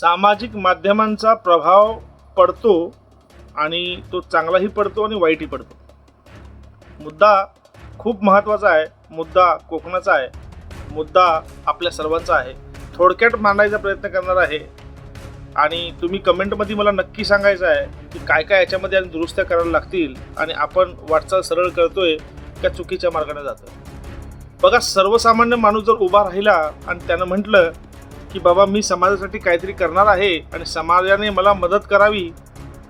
सामाजिक माध्यमांचा प्रभाव पडतो आणि तो चांगलाही पडतो आणि वाईटही पडतो. मुद्दा खूप महत्त्वाचा आहे. मुद्दा कोकणाचा आहे. मुद्दा आपल्या सर्वांचा आहे. थोडक्यात मांडायचा प्रयत्न करणार आहे. आणि तुम्ही कमेंटमध्ये मला नक्की सांगायचं आहे की काय काय याच्यामध्ये आणि दुरुस्त्या करायला लागतील आणि आपण वाटचाल सरळ करतोय का चुकीच्या मार्गाने जातोय. बघा सर्वसामान्य माणूस जर उभा राहिला आणि त्यानं म्हटलं की बाबा मी समाजासाठी काहीतरी करणार आहे आणि समाजाने मला मदत करावी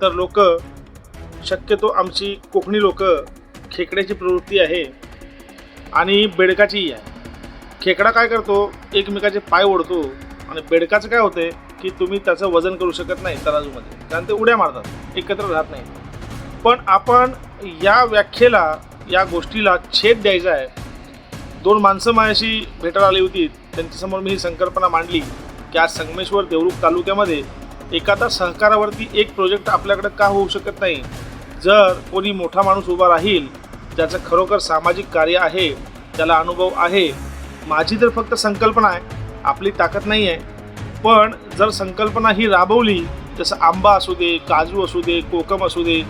तर लोक शक्यतो आमची कोकणी लोक खेकड्याची प्रवृत्ती आहे आणि बेडकाचीही आहे. खेकडा काय करतो? एकमेकाचे पाय ओढतो आणि बेडकाचं काय होते की तुम्ही त्याचं वजन करू शकत नाही तराजूमध्ये. कारण ते उड्या मारतात एकत्र राहत नाही. पण आपण या व्याख्येला या गोष्टीला छेद द्यायचा आहे. दोन माणसं माझ्याशी भेटायला आली होती. त्यांच्यासमोर मी ही संकल्पना मांडली की आज संगमेश्वर देवरुख तालुक्यामध्ये एखादा सहकारावरती एक प्रोजेक्ट आपल्याकडे का होऊ शकत नाही? जर कोणी मोठा माणूस उभा राहील ज्याचं खरोखर सामाजिक कार्य आहे त्याला अनुभव आहे माझी तर फक्त संकल्पना आहे आपली ताकद नाही आहे. पण जर संकल्पना ही राबवली जसं आंबा असू दे काजू असू दे कोकम असू दे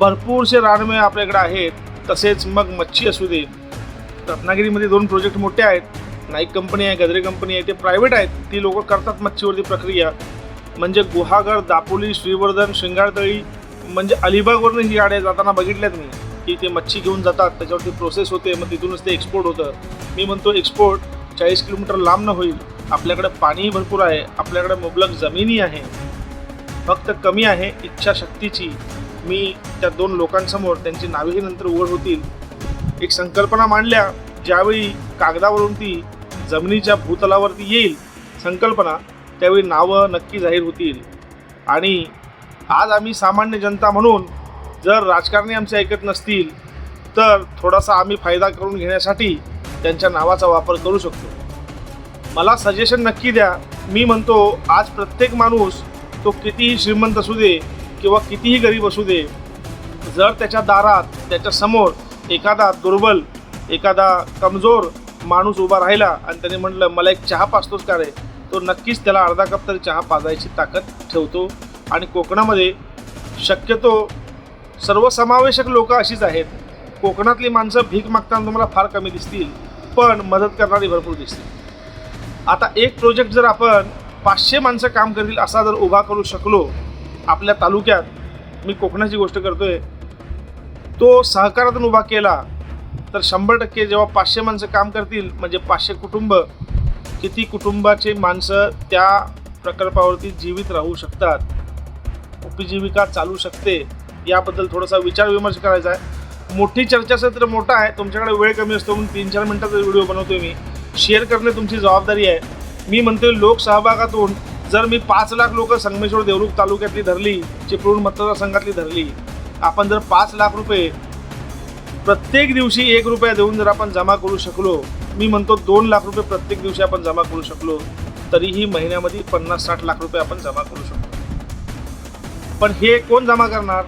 भरपूरसे रानमेळ आपल्याकडे आहेत तसेच मग मच्छी असू दे. रत्नागिरीमध्ये दोन प्रोजेक्ट मोठे आहेत. नाईक कंपनी आहे गजरे कंपनी आहे ते प्रायव्हेट आहेत. ती लोक करतात मच्छीवरती प्रक्रिया. म्हणजे गुहागर दापोली श्रीवर्धन शिंगारतळी म्हणजे अलिबागवरून ही गाड्या जाताना बघितल्यात मी की ते मच्छी घेऊन जातात त्याच्यावरती प्रोसेस होते मग तिथूनच ते एक्सपोर्ट होतं. मी म्हणतो एक्सपोर्ट चाळीस किलोमीटर लांब न होईल. आपल्याकडे पाणीही भरपूर आहे आपल्याकडे मुबलक जमीनही आहे. फक्त कमी आहे इच्छाशक्तीची. मी त्या दोन लोकांसमोर त्यांची नावेही नंतर उघड होतील. एक संकल्पना मांडल्या ज्यावेळी कागदावरून ती जमिनीच्या भूतलावरती येईल संकल्पना त्यावेळी नावं नक्की जाहीर होतील. आणि आज आम्ही सामान्य जनता म्हणून जर राजकारणी आमचे ऐकत नसतील तर थोडासा आम्ही फायदा करून घेण्यासाठी त्यांच्या नावाचा वापर करू शकतो. मला सजेशन नक्की द्या. मी म्हणतो आज प्रत्येक माणूस तो कितीही श्रीमंत असू दे किंवा कितीही गरीब असू दे जर त्याच्या दारात त्याच्यासमोर एखादा दुर्बल एखादा कमजोर माणूस उभा राहिला आणि त्याने म्हटलं मला एक चहा पाचतोच का रे? तो नक्कीच त्याला अर्धा कप तरी चहा पाजायची ताकद ठेवतो. आणि कोकणामध्ये शक्यतो सर्वसमावेशक लोक अशीच आहेत. कोकणातली माणसं भीक मागताना तुम्हाला फार कमी दिसतील पण मदत करणारी भरपूर दिसतील. आता एक प्रोजेक्ट जर आपण पाचशे माणसं काम करतील असा जर उभा करू शकलो आपल्या तालुक्यात मी कोकणाची गोष्ट करतोय तो सहकारातून उभा केला तर शंभर टक्के जेव्हा पाचशे माणसं काम करतील म्हणजे पाचशे कुटुंब किती कुटुंबाचे माणसं त्या प्रकल्पावरती जीवित राहू शकतात उपजीविका चालू शकते याबद्दल थोडासा विचार विमर्श करायचा आहे. मोठी चर्चासत्र मोठा आहे तुमच्याकडे वेळ कमी असतो म्हणून तीन चार मिनटाचा व्हिडिओ बनवतोय मी. शेअर करणे तुमची जबाबदारी आहे. मी म्हणतोय लोकसहभागातून जर मी पाच लाख लोक संगमेश्वर देवरुख तालुक्यातली धरली चिपळूण मतदारसंघातली धरली आपण जर पाच लाख रुपये प्रत्येक दिवशी एक रुपया देऊन जर आपण जमा करू शकलो मी म्हणतो दोन लाख रुपये प्रत्येक दिवशी आपण जमा करू शकलो तरीही महिन्यामध्ये पन्नास साठ लाख रुपये आपण जमा करू शकतो. पण हे कोण जमा करणार?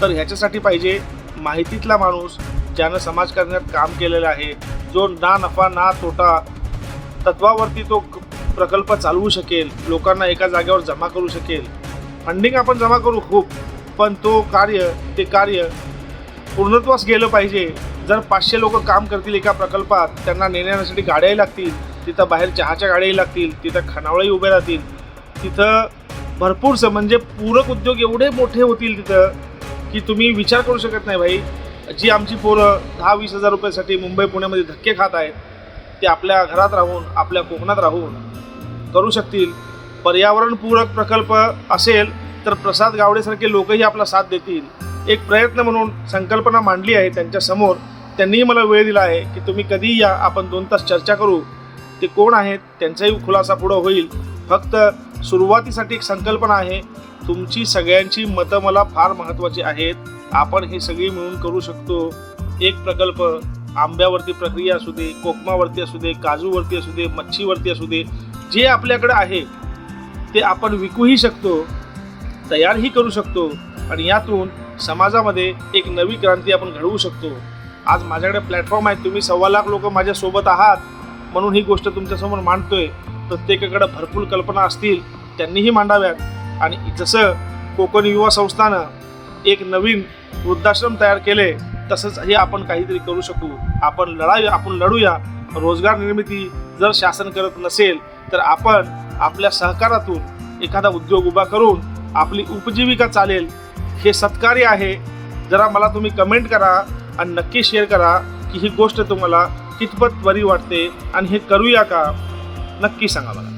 तर ह्याच्यासाठी पाहिजे माहितीतला माणूस ज्यानं समाजकारणात काम केलेलं आहे जो ना नफा ना तोटा तत्वावरती तो प्रकल्प चालवू शकेल लोकांना एका जागेवर जमा करू शकेल. फंडिंग आपण जमा करू खूप पण तो कार्य ते कार्य पूर्णत्वास गेलं पाहिजे. जर पाचशे लोक काम करतील एका प्रकल्पात त्यांना नेण्यासाठी गाड्याही लागतील तिथं बाहेर चहाच्या गाड्याही लागतील तिथं खानावळही उभे राहतील. तिथं भरपूरसं म्हणजे पूरक उद्योग एवढे मोठे होतील तिथं की तुम्ही विचार करू शकत नाही भाई. जी आमची पोरं दहा वीस हजार रुपयासाठी मुंबई पुण्यामध्ये धक्के खात आहेत ते आपल्या घरात राहून आपल्या कोकणात राहून करू शकतील. पर्यावरणपूरक प्रकल्प असेल तर प्रसाद गावडेसारखे लोकही आपला साथ देतील. एक प्रयत्न म्हणून संकल्पना मांडली आहे त्यांच्यासमोर त्यांनीही मला वेळ दिला आहे की तुम्ही कधीही या आपण दोन तास चर्चा करू. ते कोण आहेत? त्यांचाही खुलासा पुढं होईल. फक्त सुरुवातीसाठी एक संकल्पना आहे. तुमची सगळ्यांची मतं मला फार महत्त्वाची आहेत. आपण हे सगळी मिळून करू शकतो. एक प्रकल्प आंब्यावरती प्रक्रिया असू दे कोकमावरती असू दे काजूवरती असू दे मच्छीवरती असू दे जे आपल्याकडे आहे ते आपण विकूही शकतो तयारही करू शकतो. आणि यातून समाजामध्ये एक नवी क्रांती आपण घडवू शकतो. आज माझ्याकडे प्लॅटफॉर्म आहे तुम्ही सव्वा लाख लोक माझ्यासोबत आहात म्हणून ही गोष्ट तुमच्यासमोर मांडतोय. प्रत्येकाकडे भरपूर कल्पना असतील त्यांनीही मांडाव्यात. आणि जसं कोकण युवा संस्थानं एक नवीन वृद्धाश्रम तयार केले तसंच हे आपण काहीतरी करू शकू. आपण लढाई आपण लढूया. रोजगार निर्मिती जर शासन करत नसेल तर आपण आपल्या सहकारातून एखादा उद्योग उभा करून आपली उपजीविका चालेल हे सत्कार्य आहे. जरा मला तुम्ही कमेंट करा आणि नक्की शेअर करा की ही गोष्ट तुम्हाला कितपत बरी वाटते आणि हे करूया का? नक्की सांगा मला.